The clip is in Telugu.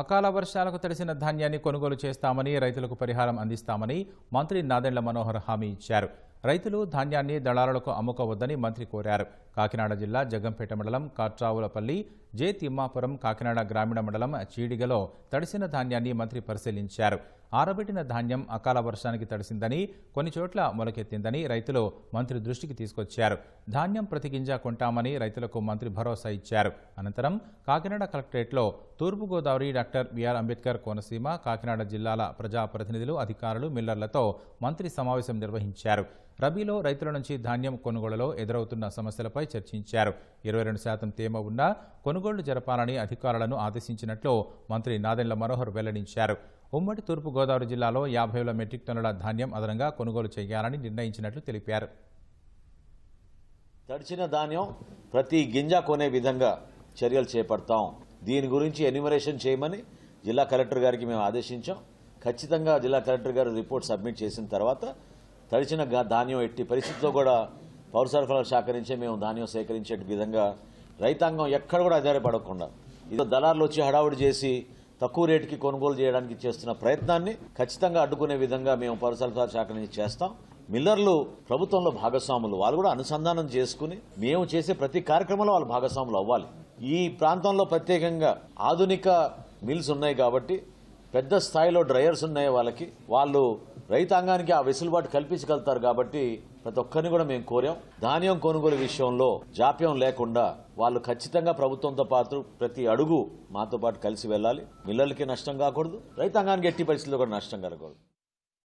అకాల వర్షాలకు తడిసిన ధాన్యాన్ని కొనుగోలు చేస్తామని రైతులకు పరిహారం అందిస్తామని మంత్రి నాదెండ్ల మనోహర్ హామీ ఇచ్చారు. రైతులు ధాన్యాన్ని దళారులకు అమ్ముకోవద్దని మంత్రి కోరారు. కాకినాడ జిల్లా జగ్గంపేట మండలం కాట్రావులపల్లి జే తిమ్మాపురం కాకినాడ గ్రామీణ మండలం చీడిగలో తడిసిన ధాన్యాన్ని మంత్రి పరిశీలించారు. ఆరబెట్టిన ధాన్యం అకాల వర్షానికి తడిసిందని కొన్ని చోట్ల మొలకెత్తిందని రైతులు మంత్రి దృష్టికి తీసుకొచ్చారు. ధాన్యం ప్రతి గింజ కొంటామని రైతులకు మంత్రి భరోసా ఇచ్చారు. అనంతరం కాకినాడ కలెక్టరేట్లో Thurpugodavari doctor B R Ambedkar Konaseema Kakinada జిల్లాల ప్రజాప్రతినిధులు అధికారులు మిల్లర్లతో మంత్రి సమావేశం నిర్వహించారు. రబీలో రైతుల నుంచి ధాన్యం కొనుగోలులో ఎదురవుతున్న సమస్యలపై చర్చించారు. ఇరవై రెండు శాతం తేమ ఉన్నా కొనుగోళ్ళు జరపాలని అధికారులను ఆదేశించినట్లు మంత్రి నాదెండ్ల మనోహర్ వెల్లడించారు. ఉమ్మడి తూర్పుగోదావరి జిల్లాలో యాభై వేల మెట్రిక్ టన్నుల ధాన్యం అదనంగా కొనుగోలు చేయాలని నిర్ణయించినట్లు తెలిపారు. తడిచిన ధాన్యం ప్రతి గింజ కొనే విధంగా చర్యలు చేపడతాం. దీని గురించి ఎన్యూమరేషన్ చేయమని జిల్లా కలెక్టర్ గారికి మేము ఆదేశించాం. ఖచ్చితంగా జిల్లా కలెక్టర్ గారు రిపోర్ట్ సబ్మిట్ చేసిన తర్వాత తడిచిన ధాన్యం ఎట్టి పరిస్థితితో కూడా పౌర సరఫరాల శాఖ నుంచే మేము ధాన్యం సేకరించే విధంగా రైతాంగం ఎక్కడ కూడా ఆధారపడకుండా ఇది దళారులు వచ్చి హడావుడి చేసి తక్కువ రేటుకి కొనుగోలు చేయడానికి చేస్తున్న ప్రయత్నాన్ని ఖచ్చితంగా అడ్డుకునే విధంగా మేము పౌర శాఖ నుంచి చేస్తాం. మిల్లర్లు ప్రభుత్వంలో భాగస్వాములు వాళ్ళు కూడా అనుసంధానం చేసుకుని మేము చేసే ప్రతి కార్యక్రమంలో వాళ్ళు భాగస్వాములు అవ్వాలి. ఈ ప్రాంతంలో ప్రత్యేకంగా ఆధునిక మిల్స్ ఉన్నాయి కాబట్టి పెద్ద స్థాయిలో డ్రైయర్స్ ఉన్నాయి వాళ్ళకి. వాళ్ళు రైతాంగానికి ఆ వెసులుబాటు కల్పించగలుగుతారు కాబట్టి ప్రతి ఒక్కరిని కూడా మేము కోరాం. ధాన్యం కొనుగోలు విషయంలో జాప్యం లేకుండా వాళ్ళు ఖచ్చితంగా ప్రభుత్వంతో పాటు ప్రతి అడుగు మాతో పాటు కలిసి వెళ్ళాలి. మిల్లర్లకి నష్టం కాకూడదు. రైతాంగానికి ఎట్టి పరిస్థితుల్లో కూడా నష్టం కలగకూడదు.